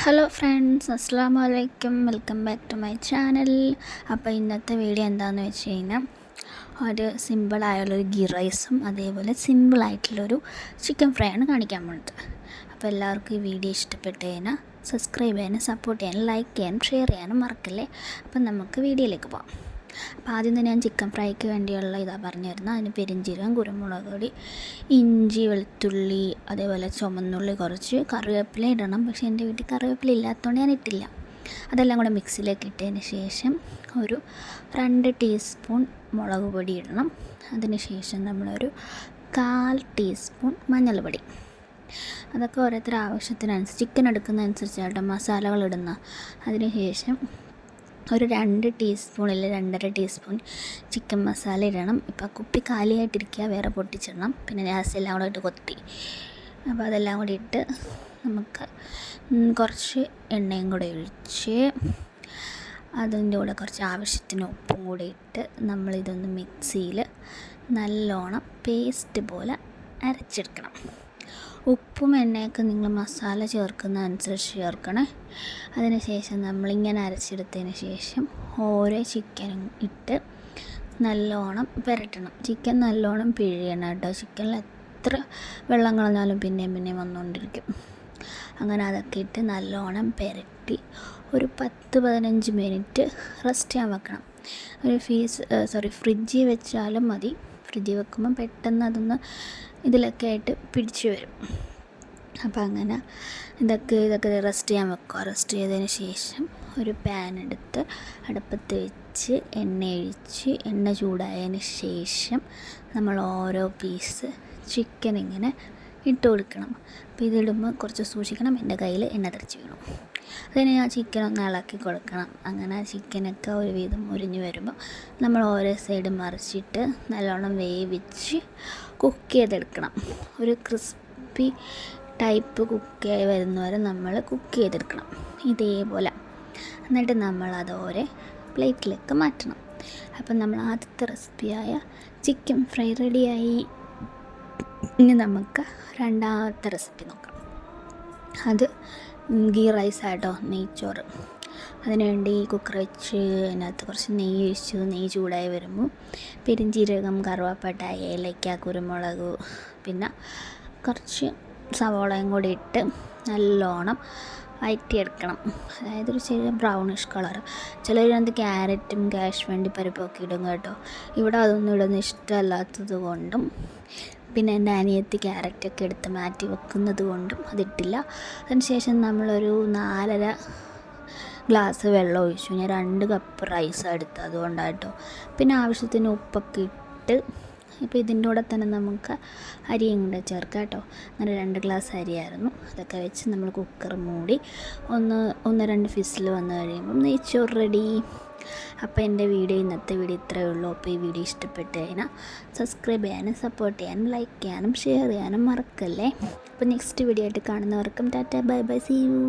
Hello friends അസ്സാം വലൈക്കും welcome back to my channel അപ്പോൾ ഇന്നത്തെ വീഡിയോ എന്താണെന്ന് വെച്ച് കഴിഞ്ഞാൽ ഒരു സിമ്പിളായുള്ളൊരു ഗീ റൈസും അതേപോലെ സിമ്പിളായിട്ടുള്ളൊരു ചിക്കൻ ഫ്രൈ ആണ് കാണിക്കാൻ പോകുന്നത് അപ്പോൾ എല്ലാവർക്കും ഈ വീഡിയോ ഇഷ്ടപ്പെട്ട് കഴിഞ്ഞാൽ സബ്സ്ക്രൈബ് ചെയ്യാനും സപ്പോർട്ട് ചെയ്യാനും ലൈക്ക് ചെയ്യാനും ഷെയർ ചെയ്യാനും മറക്കല്ലേ? അപ്പം നമുക്ക് വീഡിയോയിലേക്ക് പോകാം അപ്പോൾ ആദ്യം തന്നെ ഞാൻ ചിക്കൻ ഫ്രൈക്ക് വേണ്ടിയുള്ള ഇതാ പറഞ്ഞു തരുന്നത് അതിന് പെരിഞ്ചീരകം കുരുമുളക് പൊടി ഇഞ്ചി വെളുത്തുള്ളി അതേപോലെ ചുമന്നുള്ളി കുറച്ച് കറിവേപ്പില ഇടണം. പക്ഷേ എന്റെ വീട്ടിൽ കറിവേപ്പില ഇല്ലാത്തതുകൊണ്ട് ഞാൻ ഇട്ടില്ല. അതെല്ലാം കൂടെ മിക്സിയിലേക്ക് ഇട്ടതിന് ശേഷം ഒരു രണ്ട് ടീസ്പൂൺ മുളക് പൊടി ഇടണം. അതിന് ശേഷം നമ്മളൊരു കാൽ ടീസ്പൂൺ മഞ്ഞൾപ്പൊടി. അതൊക്കെ ഓരോരുത്തർ ആവശ്യത്തിനനുസരിച്ച് ചിക്കൻ എടുക്കുന്നതനുസരിച്ചായിട്ട് മസാലകൾ ഇടുന്ന അതിന് ശേഷം ഒരു രണ്ട് അല്ലെങ്കിൽ രണ്ടര ടീസ്പൂൺ ചിക്കൻ മസാല ഇടണം. ഇപ്പോൾ കുപ്പി കാലിയായിട്ടിരിക്കുക വേറെ പൊട്ടിച്ചിടണം. പിന്നെ ഗ്യാസ് എല്ലാം കൂടെ ഇട്ട് കൊത്തി. അപ്പോൾ അതെല്ലാം കൂടി ഇട്ട് നമുക്ക് കുറച്ച് എണ്ണയും കൂടെ ഒഴിച്ച് അതിന്റെ കൂടെ കുറച്ച് ആവശ്യത്തിന് ഉപ്പും കൂടി ഇട്ട് നമ്മളിതൊന്ന് മിക്സിയിൽ നല്ലോണം പേസ്റ്റ് പോലെ അരച്ചെടുക്കണം. ഉപ്പും എണ്ണയൊക്കെ നിങ്ങൾ മസാല ചേർക്കുന്ന അനുസരിച്ച് ചേർക്കണേ. അതിന് ശേഷം നമ്മളിങ്ങനെ അരച്ചെടുത്തതിന് ശേഷം ഓരോ ചിക്കനും ഇട്ട് നല്ലോണം പുരട്ടണം. ചിക്കൻ നല്ലോണം പിഴിയണം കേട്ടോ. ചിക്കനിൽ എത്ര വെള്ളം കളഞ്ഞാലും പിന്നെയും പിന്നെയും വന്നുകൊണ്ടിരിക്കും അങ്ങനെ അതൊക്കെ ഇട്ട് നല്ലോണം പുരട്ടി ഒരു പത്ത് പതിനഞ്ച് മിനിറ്റ് റെസ്റ്റ് ചെയ്യാൻ വെക്കണം. ഒരു ഫീസ് സോറി ഫ്രിഡ്ജിൽ വെച്ചാലും മതി. ഫ്രിഡ്ജിൽ വെക്കുമ്പോൾ പെട്ടെന്ന് അതൊന്ന് ഇതിലൊക്കെ ആയിട്ട് പിടിച്ചു വരും. അപ്പോൾ അങ്ങനെ ഇതൊക്കെ ഇതൊക്കെ റെസ്റ്റ് ചെയ്യാൻ വെക്കുക. റെസ്റ്റ് ചെയ്തതിന് ശേഷം ഒരു പാൻ എടുത്ത് അടുപ്പത്ത് വെച്ച് എണ്ണ ഒഴിച്ച് എണ്ണ ചൂടായതിന് ശേഷം നമ്മൾ ഓരോ പീസ് ചിക്കൻ ഇങ്ങനെ ഇട്ട് കൊടുക്കണം. അപ്പോൾ ഇതിടുമ്പോൾ കുറച്ച് സൂക്ഷിക്കണം. എന്റെ കയ്യിൽ എണ്ണ തെറിച്ച് വീണു. അതിന് ആ ചിക്കൻ ഒന്ന് ഇളക്കി കൊടുക്കണം. അങ്ങനെ ആ ചിക്കനൊക്കെ ഒരു വിധം മുരിഞ്ഞ് വരുമ്പോൾ നമ്മൾ ഓരോ സൈഡ് മറിച്ചിട്ട് നല്ലോണം വേവിച്ച് കുക്ക് ചെയ്തെടുക്കണം. ഒരു ക്രിസ്പി ടൈപ്പ് കുക്ക് ആയി വരുന്നവരെ നമ്മൾ കുക്ക് ചെയ്തെടുക്കണം. ഇതേപോലെ. എന്നിട്ട് നമ്മൾ അതോരെ പ്ലേറ്റിലേക്ക് മാറ്റണം. അപ്പം നമ്മൾ ആദ്യത്തെ റെസിപ്പിയായ ചിക്കൻ ഫ്രൈ റെഡിയായി ഇനി നമുക്ക് രണ്ടാമത്തെ റെസിപ്പി നോക്കാം. അത് ഗീ റൈസ് ആട്ടോ നെയ്ച്ചോറ്. അതിനുവേണ്ടി കുക്കർ വെച്ച് അതിനകത്ത് കുറച്ച് നെയ്യ് ഒഴിച്ചു നെയ്യ് ചൂടായി വരുമ്പോൾ പെരിഞ്ചീരകം കറുവാപ്പട്ട ഏലയ്ക്ക കുരുമുളക് പിന്നെ കുറച്ച് സവോളയും കൂടി ഇട്ട് നല്ലോണം വഴറ്റിയെടുക്കണം അതായത് ഒരു ചെറിയ ബ്രൗണിഷ് കളർ ചിലരത് ക്യാരറ്റും കാഷ് വേണ്ടി പരിപ്പൊക്കെ ഇടും കേട്ടോ. ഇവിടെ അതൊന്നും ഇടുന്ന ഇഷ്ടമല്ലാത്തത് കൊണ്ടും പിന്നെ എന്റെ അനിയത്തി ക്യാരറ്റൊക്കെ എടുത്ത് മാറ്റി വെക്കുന്നത് കൊണ്ടും അതിട്ടില്ല. അതിനുശേഷം നമ്മളൊരു നാലര ഗ്ലാസ് വെള്ളം ഒഴിച്ചു. ഞാൻ രണ്ട് കപ്പ് റൈസ് എടുത്തത് അതുകൊണ്ടാട്ടോ പിന്നെ ആവശ്യത്തിന് ഉപ്പൊക്കെ ഇട്ട് ഇപ്പോൾ ഇതിന്റെ കൂടെ തന്നെ നമുക്ക് അരിയും കൂടെ ചേർക്കാം കേട്ടോ. അങ്ങനെ രണ്ട് ഗ്ലാസ് അരിയായിരുന്നു. അതൊക്കെ വെച്ച് നമ്മൾ കുക്കർ മൂടി ഒന്ന് ഒന്ന് രണ്ട് ഫിസിൽ വന്നു കഴിയുമ്പം നെയ്ച്ചോറ് റെഡി അപ്പോൾ എന്റെ വീഡിയോ ഇന്നത്തെ വീഡിയോ ഇത്രയേ ഉള്ളൂ. അപ്പോൾ ഈ വീഡിയോ ഇഷ്ടപ്പെട്ട് കഴിഞ്ഞാൽ സബ്സ്ക്രൈബ് ചെയ്യാനും സപ്പോർട്ട് ചെയ്യാനും ലൈക്ക് ചെയ്യാനും ഷെയർ ചെയ്യാനും മറക്കല്ലേ? അപ്പോൾ നെക്സ്റ്റ് വീഡിയോ ആയിട്ട് കാണുന്നവർക്കും tata bye bye see you